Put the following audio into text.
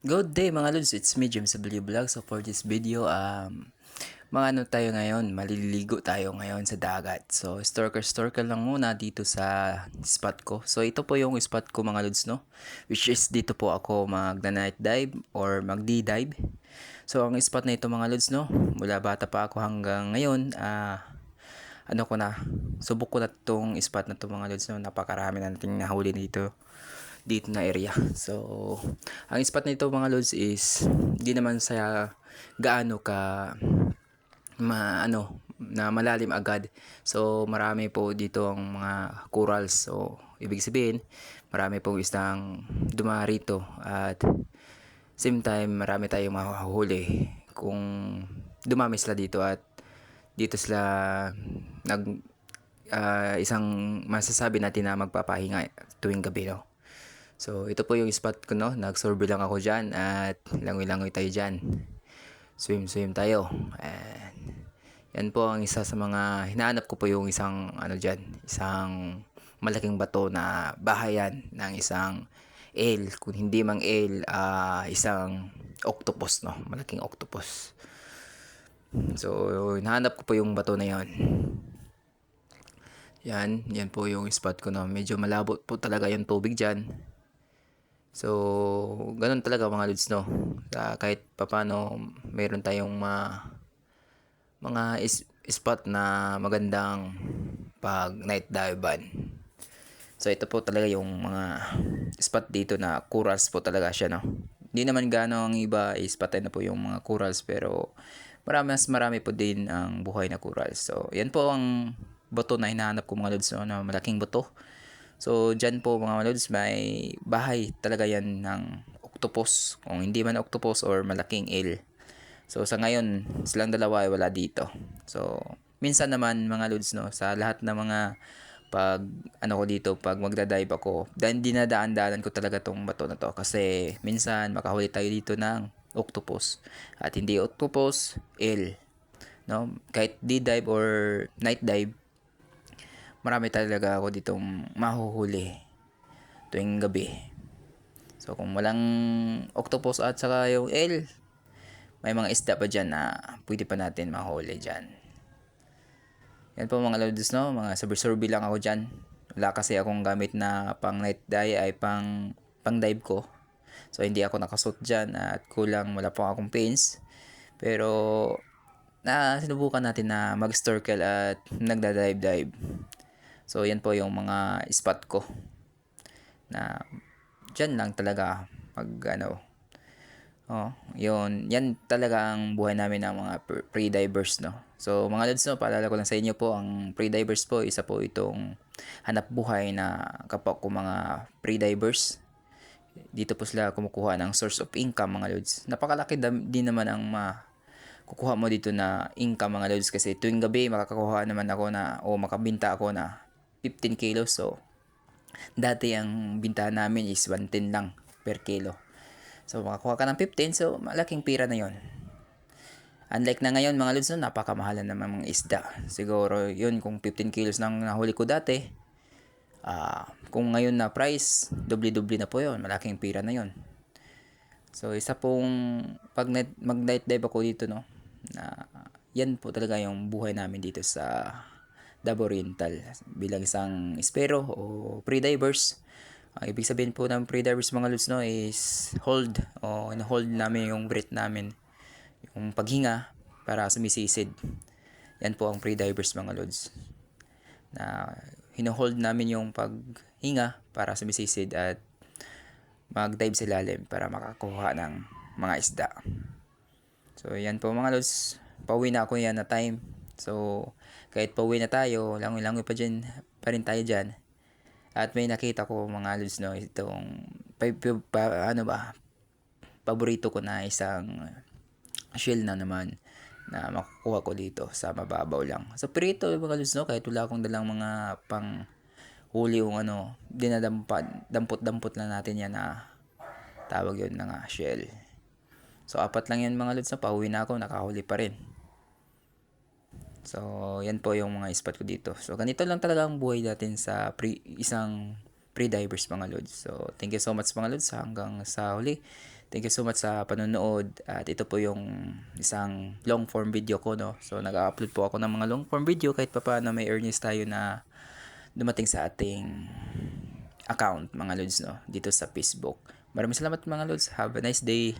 Good day mga lods, it's me James W Vlog. So for this video, um, mga ano tayo ngayon, maliligo tayo ngayon sa dagat. So snorkel snorkel lang muna dito sa spot ko. So ito po yung spot ko mga lods no, which is dito po ako mag night dive or mag dive. So ang spot na ito mga lods no, mula bata pa ako hanggang ngayon, ah, ano ko na, subok ko na tong spot na to mga lods no, napakarami na nating nahuli dito dito na area. So, ang spot nito mga lods is hindi naman sa gaano ka ma ano na malalim agad. So, marami po dito ang mga corals. So, ibig sabihin, marami pong isang dumarito at same time marami tayong mahuhuli kung dumami sila dito at dito sila nag ah, isang masasabi natin na magpapahinga tuwing gabi no. So, ito po yung spot ko, no? Nag-survey lang ako dyan at langoy-langoy tayo dyan. Swim-swim tayo. And, yan po ang isa sa mga, hinahanap ko po yung isang, ano dyan, isang malaking bato na bahayan ng isang ale. Kung hindi mang ale, ah, isang octopus, no? Malaking octopus. So, hinahanap ko po yung bato na yon. Yan, yan po yung spot ko, no? Medyo malabo po talaga yung tubig dyan. So, ganun talaga mga lods, no? Uh, kahit papano, mayroon tayong ma, mga is, spot na magandang pag night dive So, ito po talaga yung mga spot dito na corals po talaga siya, no? Hindi naman gano ang iba is patay na po yung mga corals, pero marami, mas marami po din ang buhay na corals. So, yan po ang bato na hinahanap ko mga lods, no? na malaking bato. So, dyan po mga lods, may bahay talaga yan ng octopus. Kung hindi man octopus or malaking eel. So, sa ngayon, silang dalawa ay wala dito. So, minsan naman mga lods, no, sa lahat ng mga pag ano ko dito pag magda-dive ako then dinadaan-daanan ko talaga tong bato na to kasi minsan makahuli tayo dito ng octopus at hindi octopus eel no kahit D-dive or night dive marami talaga ako ditong mahuhuli tuwing gabi so kung walang octopus at saka yung eel may mga isda pa dyan na pwede pa natin mahuli dyan yan po mga lods no, mga survey lang ako dyan. Wala kasi akong gamit na pang night dive ay pang pang dive ko. So hindi ako nakasuot dyan at kulang wala pa akong pins. Pero na sinubukan natin na mag-snorkel at nagda-dive-dive. So yan po yung mga spot ko na dyan lang talaga pag ano Oh, yun. Yan talaga ang buhay namin ng mga pre-divers, no? So, mga lads, no, paalala ko lang sa inyo po, ang pre-divers po, isa po itong hanap buhay na kapag ko mga pre-divers. Dito po sila kumukuha ng source of income, mga lods. Napakalaki din naman ang ma kukuha mo dito na income, mga lods. Kasi tuwing gabi, makakakuha naman ako na, o makabinta ako na 15 kilos. So, dati ang bintahan namin is 110 lang per kilo. So, makakuha ka ng 15, so malaking pira na yon. Unlike na ngayon mga lods, no, napakamahalan naman mga isda. Siguro yun kung 15 kilos nang nahuli ko dati. Uh, kung ngayon na price, doble-doble na po yon, malaking pira na yon. So isa pong pag net, mag night dive ako dito no, na yan po talaga yung buhay namin dito sa Davao Oriental bilang isang espero o pre-divers ang ibig sabihin po ng pre-divers mga lods no is hold o hold namin yung breath namin. Yung paghinga para sumisisid. Yan po ang pre-divers mga lods. Na hino-hold namin yung paghinga para sumisisid at mag-dive sa ilalim para makakuha ng mga isda. So yan po mga lods. Pauwi na ako yan na time. So kahit pauwi na tayo, langoy-langoy pa dyan, pa rin tayo dyan at may nakita ko mga lods no, itong pa, pa, ano ba, paborito ko na isang shell na naman na makukuha ko dito sa mababaw lang. So prito mga lods no, kahit wala akong dalang mga pang huli yung ano, dinadampot, dampot-dampot lang natin yan na tawag yun na nga shell. So apat lang yan mga lods no, pauwi na ako, nakahuli pa rin. So, yan po yung mga spot ko dito. So, ganito lang talaga ang buhay natin sa pre, isang pre-divers mga lods. So, thank you so much mga lods hanggang sa huli. Thank you so much sa panonood at ito po yung isang long form video ko no. So nag-upload po ako ng mga long form video kahit pa paano may earnings tayo na dumating sa ating account mga lods no dito sa Facebook. Maraming salamat mga lods. Have a nice day.